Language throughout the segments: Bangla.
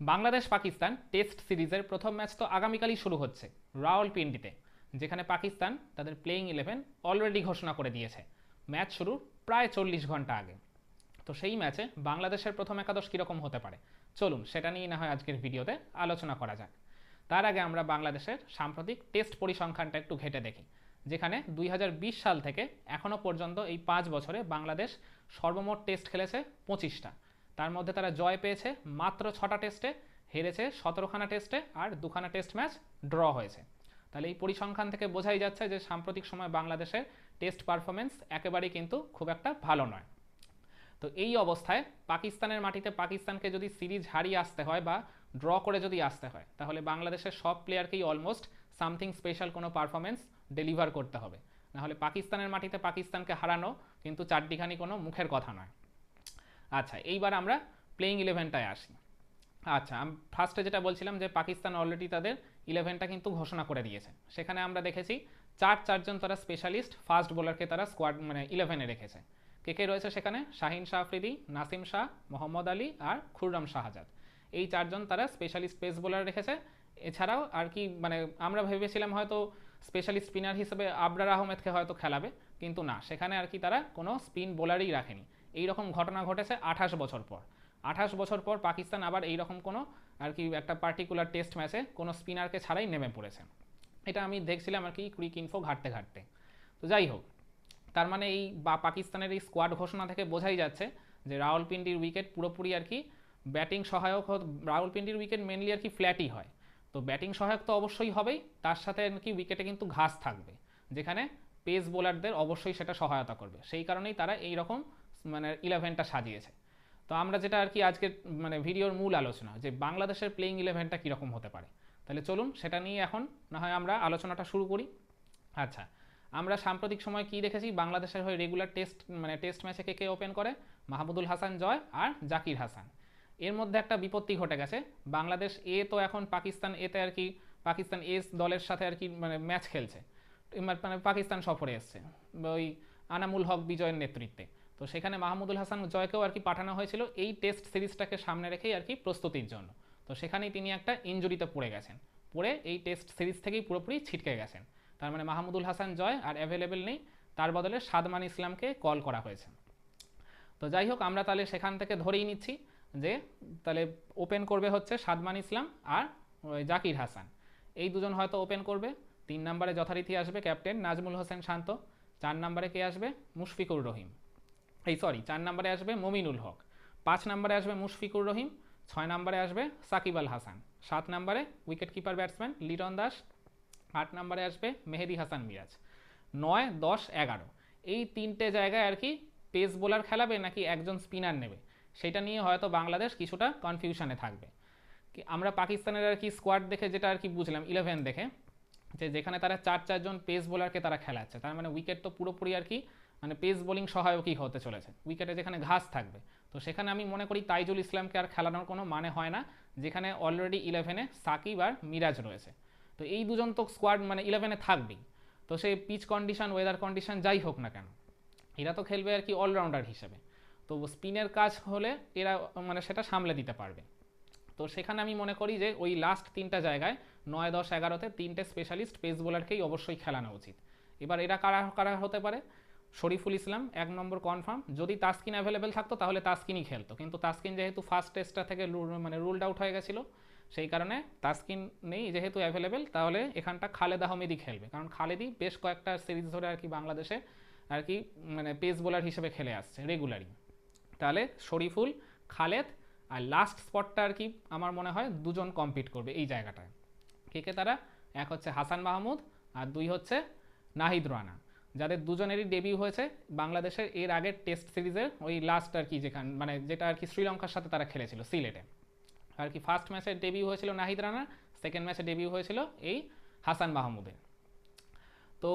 বাংলাদেশ পাকিস্তান টেস্ট সিরিজের প্রথম ম্যাচ তো আগামীকালই শুরু হচ্ছে রাওয়ালপিন্ডিতে যেখানে পাকিস্তান তাদের প্লেইং ইলেভেন অলরেডি ঘোষণা করে দিয়েছে। ম্যাচ শুরুর প্রায় চল্লিশ ঘণ্টা আগে। তো সেই ম্যাচে বাংলাদেশের প্রথম একাদশ কীরকম হতে পারে? চলুন সেটা নিয়ে না হয় আজকের ভিডিওতে আলোচনা করা যাক। তার আগে আমরা বাংলাদেশের সাম্প্রতিক টেস্ট পরিসংখ্যানটা একটু ঘেটে দেখি, যেখানে দুই হাজার বিশ সাল থেকে এখনও পর্যন্ত এই পাঁচ বছরে বাংলাদেশ সর্বমোট টেস্ট খেলেছে পঁচিশটা। তার মধ্যে তারা জয় পেয়েছে, মাত্র ছটা টেস্টে হেরেছে, সতেরোখানা টেস্টে আর দুখানা টেস্ট ম্যাচ ড্র হয়েছে। তাহলে এই পরিসংখ্যান থেকে বোঝাই যাচ্ছে যে সাম্প্রতিক সময় বাংলাদেশের টেস্ট পারফরমেন্স একেবারেই কিন্তু খুব একটা ভালো নয়। তো এই অবস্থায় পাকিস্তানের মাটিতে পাকিস্তানকে যদি সিরিজ হারিয়ে আসতে হয় বা ড্র করে যদি আসতে হয়, তাহলে বাংলাদেশের সব প্লেয়ারকেই অলমোস্ট সামথিং স্পেশাল কোনো পারফরমেন্স ডেলিভার করতে হবে। নাহলে পাকিস্তানের মাটিতে পাকিস্তানকে হারানো কিন্তু চারটিখানি কোনো মুখের কথা নয়। আচ্ছা এইবার আমরা প্লেইং ইলেভেনটায় আসি। আচ্ছা আমি ফার্স্টে যেটা বলছিলাম যে পাকিস্তান অলরেডি তাদের ইলেভেনটা কিন্তু ঘোষণা করে দিয়েছে। সেখানে আমরা দেখেছি চার, চারজন তারা স্পেশালিস্ট ফাস্ট বোলারকে তারা স্কোয়াড মানে ইলেভেনে রেখেছে। কে কে রয়েছে সেখানে? শাহিন শাহ আফ্রিদি, নাসিম শাহ, মোহাম্মদ আলী আর খুররাম শাহজাদ। এই চারজন তারা স্পেশালিস্ট পেস বোলার রেখেছে। এছাড়াও আর কি মানে আমরা ভেবেছিলাম হয়তো স্পেশালিস্ট স্পিনার হিসেবে আবরার আহমেদকে হয়তো খেলাবে, কিন্তু না, সেখানে আর কি তারা কোনো স্পিন বোলারই রাখেনি। এই রকম ঘটনা ঘটেছে আঠাশ বছর পর। আঠাশ বছর পর পাকিস্তান আবার এই রকম কোনো আর কি একটা পার্টিকুলার টেস্ট ম্যাচে কোনো স্পিনারকে ছাড়াই নেমে পড়েছে। এটা আমি দেখছিলাম আর কি ক্রিক ইনফো ঘাটতে ঘাটতে। তো যাই হোক, তার মানে এই বা পাকিস্তানের এই স্কোয়াড ঘোষণা থেকে বোঝাই যাচ্ছে যে রাওয়ালপিন্ডির উইকেট পুরোপুরি আর কি ব্যাটিং সহায়ক রাওয়ালপিন্ডির উইকেট মেনলি আর কি ফ্ল্যাটই হয়। তো ব্যাটিং সহায়ক তো অবশ্যই হবেই, তার সাথে আর কি উইকেটে কিন্তু ঘাস থাকবে, যেখানে পেস বোলারদের অবশ্যই সেটা সহায়তা করবে। সেই কারণেই তারা এই রকম মানে ইলেভেনটা সাজিয়েছে। তো আমরা যেটা আর কি আজকের মানে ভিডিওর মূল আলোচনা, যে বাংলাদেশের প্লেইং ইলেভেনটা কীরকম হতে পারে। তাহলে চলুন সেটা নিয়ে এখন না হয় আমরা আলোচনাটা শুরু করি। আচ্ছা আমরা সাম্প্রতিক সময় কি দেখেছি? বাংলাদেশের হয়ে রেগুলার টেস্ট মানে টেস্ট ম্যাচে কে কে ওপেন করে? মাহমুদুল হাসান জয় আর জাকির হাসান। এর মধ্যে একটা বিপত্তি ঘটে গেছে। বাংলাদেশ এ তো এখন পাকিস্তান এতে আর কি, পাকিস্তান এস দলের সাথে আর কি মানে ম্যাচ খেলছে। মানে পাকিস্তান সফরে এসছে। ওই আনামুল হক বিজয়ের নেতৃত্বে। তো সেখানে মাহমুদুল হাসান জয়কেও আর কি পাঠানো হয়েছিল। এই টেস্ট সিরিজটাকে সামনে রেখেই আর কি প্রস্তুতির জন্য। তো সেখানেই তিনি একটা ইঞ্জুরিতে পড়ে গেছেন। পড়ে এই টেস্ট সিরিজ থেকেই পুরোপুরি ছিটকে গেছেন। তার মানে মাহমুদুল হাসান জয় আর অ্যাভেলেবেল নেই। তার বদলে সাদমান ইসলামকে কল করা হয়েছে। তো যাই হোক, আমরা তাহলে সেখান থেকে ধরেই নিচ্ছি যে, তাহলে ওপেন করবে হচ্ছে সাদমান ইসলাম আর জাকির হাসান। এই দুজন হয়তো ওপেন করবে। তিন নম্বরে যথারীতি আসবে ক্যাপ্টেন নাজমুল হোসেন শান্ত। চার নম্বরে কে আসবে? মুশফিকুর রহিম। এই সরি চার নম্বরে আসবে মমিনুল হক, পাঁচ নম্বরে আসবে মুশফিকুর রহিম, ছয় নম্বরে আসবে সাকিব আল হাসান, সাত নম্বরে wicket keeper batsman Liton Das, আট নম্বরে আসবে মেহেদি হাসান মিরাজ। নয়, দশ, এগারো, এই তিনটে জায়গায় আর কি পেস বোলার খেলাবে নাকি একজন স্পিনার নেবে, সেটা নিয়ে হয়তো বাংলাদেশ কিছুটা কনফিউশনে থাকবে। আমরা পাকিস্তানের আর কি স্কোয়াড দেখে যেটা আর কি বুঝলাম ইলেভেন দেখে, যে যেখানে তারা চার, চারজন পেস বোলারকে তারা খেলাচ্ছে, তার মানে উইকেট তো পুরোপুরি আর কি মানে পেস বোলিং সহায়কই হতে চলেছে। উইকেটে যেখানে ঘাস থাকবে। তো সেখানে আমি মনে করি তাইজুল ইসলামকে আর খেলানোর কোনো মানে হয় না, যেখানে অলরেডি ইলেভেনে সাকিব আর মিরাজ রয়েছে। তো এই দুজন তো স্কোয়াড মানে ইলেভেনে থাকবেই। তো সেই পিচ কন্ডিশন ওয়েদার কন্ডিশন যাই হোক না কেন, এরা তো খেলবে আর কি অলরাউন্ডার হিসেবে। তো স্পিনের কাজ হলে এরা মানে সেটা সামলে দিতে পারবে। তো সেখানে আমি মনে করি যে ওই লাস্ট তিনটা জায়গায় নয়, দশ, এগারোতে তিনটে স্পেশালিস্ট পেস বোলারকেই অবশ্যই খেলানো উচিত। এবার এরা কারা কারা হতে পারে? শরীফুল ইসলাম, এক নম্বর কনফার্ম যদি তাস্কিন অ্যাভেলেবেল থাকতো তাহলে তাস্কিনই খেলতো। কিন্তু তাস্কিন যেহেতু ফার্স্ট টেস্টটা থেকে মানে রুলড আউট হয়ে গেছিল, সেই কারণে তাস্কিন নেই যেহেতু অ্যাভেলেবেল তাহলে এখানটা খালেদ আহমেদই খেলবে। কারণ খালেদই বেশ কয়েকটা সিরিজ ধরে আর কি বাংলাদেশে আর কি মানে পেস বোলার হিসেবে খেলে আসছে রেগুলারই তাহলে শরীফুল, খালেদ আর লাস্ট স্পটটা আর কি আমার মনে হয় দুজন কম্পিট করবে এই জায়গাটায়। কে কে তারা? এক হচ্ছে হাসান মাহমুদ আর দুই হচ্ছে নাহিদ রানা। যাদের দুজনেরই ডেবিউ হয়েছে, বাংলাদেশের এর আগের টেস্ট সিরিজের ওই লাস্ট আর কি যেখানে মানে যেটা আর কি শ্রীলঙ্কার সাথে তারা খেলেছিল, সিলেটে। আর কি ফার্স্ট ম্যাচে ডেবিউ হয়েছিল নাহিদ রানার সেকেন্ড ম্যাচে ডেবিউ হয়েছিল এই হাসান মাহমুদের। তো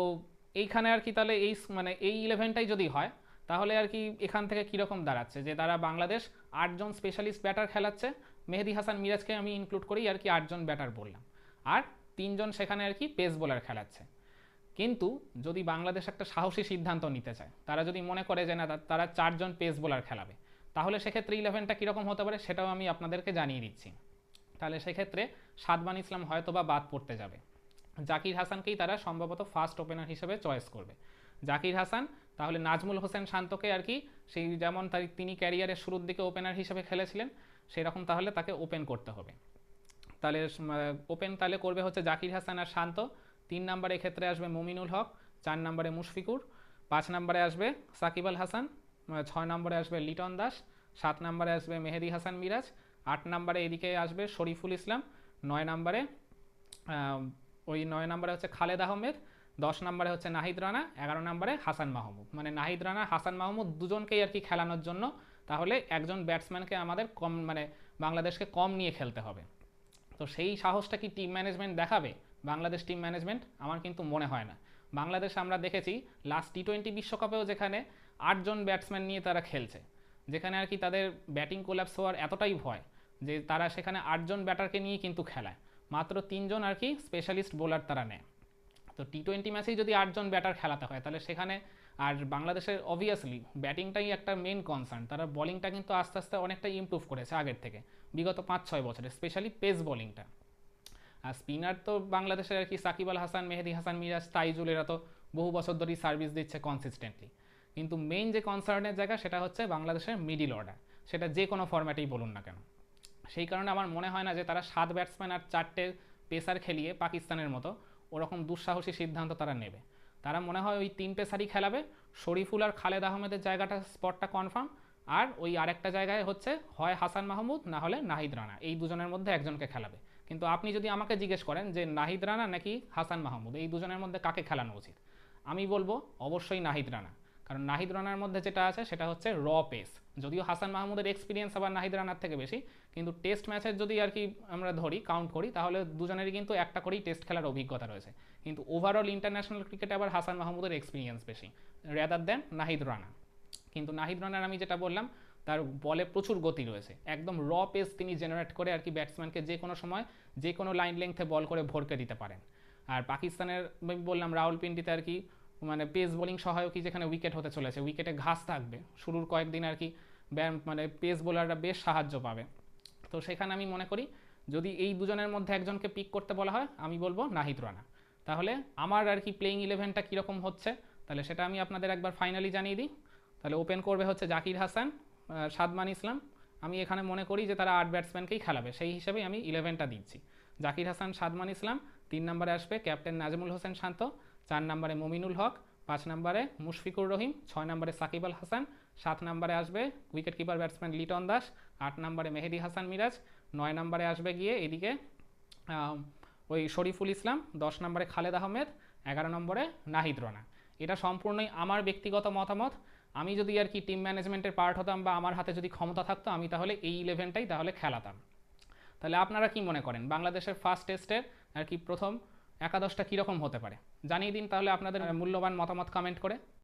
এইখানে আর কি তাহলে এই মানে এই ইলেভেনটাই যদি হয়, তাহলে আর কি এখান থেকে কীরকম দাঁড়াচ্ছে? যে তারা বাংলাদেশ আটজন স্পেশালিস্ট ব্যাটার খেলাচ্ছে, মেহেদি হাসান মিরাজকে আমি ইনক্লুড করি আর কি আটজন ব্যাটার বললাম। আর তিনজন সেখানে আর কি পেস বোলার খেলাচ্ছে। কিন্তু যদি বাংলাদেশ একটা সাহসী সিদ্ধান্ত নিতে চায়, তারা যদি মনে করে যে না তারা চারজন পেস বোলার খেলাবে, তাহলে সেক্ষেত্রে ইলেভেনটা কীরকম হতে পারে সেটাও আমি আপনাদেরকে জানিয়ে দিচ্ছি। তাহলে সেক্ষেত্রে সাদমান ইসলাম হয়তো বা বাদ পড়তে যাবে। জাকির হাসানকেই তারা সম্ভবত ফার্স্ট ওপেনার হিসেবে চয়েস করবে। জাকির হাসান, তাহলে নাজমুল হোসেন শান্তকে আর কি, সেই যেমন তাই তিনি ক্যারিয়ারের শুরুর দিকে ওপেনার হিসেবে খেলেছিলেন সেই রকম তাহলে তাকে ওপেন করতে হবে। তাহলে ওপেন তাহলে করবে হচ্ছে জাকির হাসান আর শান্ত। তিন নম্বরে ক্ষেত্রে আসবে মুমিনুল হক, চার নম্বরে মুশফিকুর, পাঁচ নম্বরে আসবে সাকিব আল হাসান ছয় নম্বরে আসবে লিটন দাস, সাত নম্বরে আসবে মেহেদি হাসান মিরাজ, আট নম্বরে এদিকে আসবে শরীফুল ইসলাম, নয় নম্বরে ওই নয় নম্বরে হচ্ছে খালেদ আহমেদ, দশ নম্বরে হচ্ছে নাহিদ রানা, এগারো নম্বরে হাসান মাহমুদ। মানে নাহিদ রানা, হাসান মাহমুদ দুজনকেই আর কি খেলানোর জন্য, তাহলে একজন ব্যাটসম্যানকে আমাদের কম মানে বাংলাদেশকে কম নিয়ে খেলতে হবে। তো সেই সাহসটা কি টিম ম্যানেজমেন্ট দেখাবে? বাংলাদেশ টিম ম্যানেজমেন্ট আমার কিন্তু মনে হয় না। বাংলাদেশ আমরা দেখেছি লাস্ট টি টোয়েন্টি বিশ্বকাপেও যেখানে আটজন ব্যাটসম্যান নিয়ে তারা খেলছে, যেখানে আর কি তাদের ব্যাটিং কোল্যাপস হওয়ার এতটাই ভয় যে তারা সেখানে আটজন ব্যাটারকে নিয়ে কিন্তু খেলায়, মাত্র তিনজন আর কি স্পেশালিস্ট বোলার তারা নেয়। তো টি টোয়েন্টি ম্যাচেই যদি আটজন ব্যাটার খেলাতে হয়, তাহলে সেখানে আর বাংলাদেশের অবভিয়াসলি ব্যাটিংটাই একটা মেন কনসার্ন তারা বলিংটা কিন্তু আস্তে আস্তে অনেকটা ইমপ্রুভ করেছে আগের থেকে, বিগত পাঁচ ছয় বছরে স্পেশালি পেস বোলিংটা আর স্পিনার তো বাংলাদেশের আর কি, সাকিব আল হাসান, মেহেদি হাসান মিরাজ, তাইজুল, এরা তো বহু বছর ধরেই সার্ভিস দিচ্ছে কনসিস্টেন্টলি কিন্তু মেইন যে কনসার্নের জায়গা সেটা হচ্ছে বাংলাদেশের মিডিল অর্ডার সেটা যে কোনো ফরম্যাটেই বলুন না কেন। সেই কারণে আমার মনে হয় না যে তারা সাত ব্যাটসম্যান আর চারটে পেসার খেলিয়ে পাকিস্তানের মতো ওরকম দুঃসাহসী সিদ্ধান্ত তারা নেবে। তারা মনে হয় ওই তিন পেসারই খেলাবে। শরীফুল আর খালেদ আহমেদের জায়গাটা স্পটটা কনফার্ম আর ওই আরেকটা জায়গায় হচ্ছে হয় হাসান মাহমুদ, না হলে নাহিদ রানা। এই দুজনের মধ্যে একজনকে খেলাবে। কিন্তু আপনি যদি আমাকে জিজ্ঞেস করেন যে নাহিদ রানা নাকি হাসান মাহমুদ, এই দুজনের মধ্যে কাকে খেলানো উচিত? আমি বলব অবশ্যই নাহিদ রানা। কারণ নাহিদ রানার মধ্যে যেটা আছে সেটা হচ্ছে র পেস। যদিও হাসান মাহমুদের এক্সপিরিয়েন্স আবার নাহিদ রানার থেকে বেশি, কিন্তু টেস্ট ম্যাচের যদি আর কি আমরা ধরি কাউন্ট করি, তাহলে দুজনেরই কিন্তু একটা করেই টেস্ট খেলার অভিজ্ঞতা রয়েছে। কিন্তু ওভারঅল ইন্টারন্যাশনাল ক্রিকেটে আবার হাসান মাহমুদের এক্সপিরিয়েন্স বেশি রেদার দেন নাহিদ রানা। কিন্তু নাহিদ রানার আমি যেটা বললাম তার বলে প্রচুর গতি রয়েছে। একদম র পেস তিনি জেনারেট করে আর কি ব্যাটসম্যানকে যে কোনো সময়, যে কোনো লাইন লেংথে বল করে ভরকে দিতে পারেন। আর পাকিস্তানের বললাম রাহুলপিন্ডিতে আর কি মানে পেস বোলিং সহায়কই যেখানে উইকেট হতে চলেছে উইকেটে ঘাস থাকবে। শুরুর কয়েকদিন আর কি মানে পেস বোলাররা বেশ সাহায্য পাবে। তো সেখানে আমি মনে করি, যদি এই দুজনের মধ্যে একজনকে পিক করতে বলা হয়, আমি বলব নাহিদ রানা। তাহলে আমার আর কি প্লেইং ইলেভেনটা কীরকম হচ্ছে, তাহলে সেটা আমি আপনাদের একবার ফাইনালি জানিয়ে দিই। তাহলে ওপেন করবে হচ্ছে জাকির হাসান সাদমান ইসলাম, আমি এখানে মনে করি যে তারা আট ব্যাটসম্যানকেই খেলাবে। সেই হিসেবেই আমি ইলেভেনটা দিচ্ছি। জাকির হাসান, সাদমান ইসলাম, তিন নম্বরে আসবে ক্যাপ্টেন নাজমুল হোসেন শান্ত, চার নম্বরে মমিনুল হক, পাঁচ নম্বরে মুশফিকুর রহিম, ছয় নম্বরে সাকিব আল হাসান, সাত নম্বরে আসবে wicket keeper batsman Liton Das, আট নম্বরে মেহেদি হাসান মিরাজ, নয় নম্বরে আসবে গিয়ে এদিকে ওই শরীফুল ইসলাম, দশ নম্বরে খালেদ আহমেদ, এগারো নম্বরে নাহিদ রানা। এটা সম্পূর্ণই আমার ব্যক্তিগত মতামত। আমি যদি আর কি টিম ম্যানেজমেন্টের পার্ট হতাম বা আমার হাতে যদি ক্ষমতা থাকতো, আমি তাহলে এই ইলেভেনটাই তাহলে খেলাতাম। তাহলে আপনারা কি মনে করেন? বাংলাদেশের ফার্স্ট টেস্টের আর কি প্রথম একাদশটা কীরকম হতে পারে? জানিয়ে দিন তাহলে আপনাদের মূল্যবান মতামত কমেন্ট করে।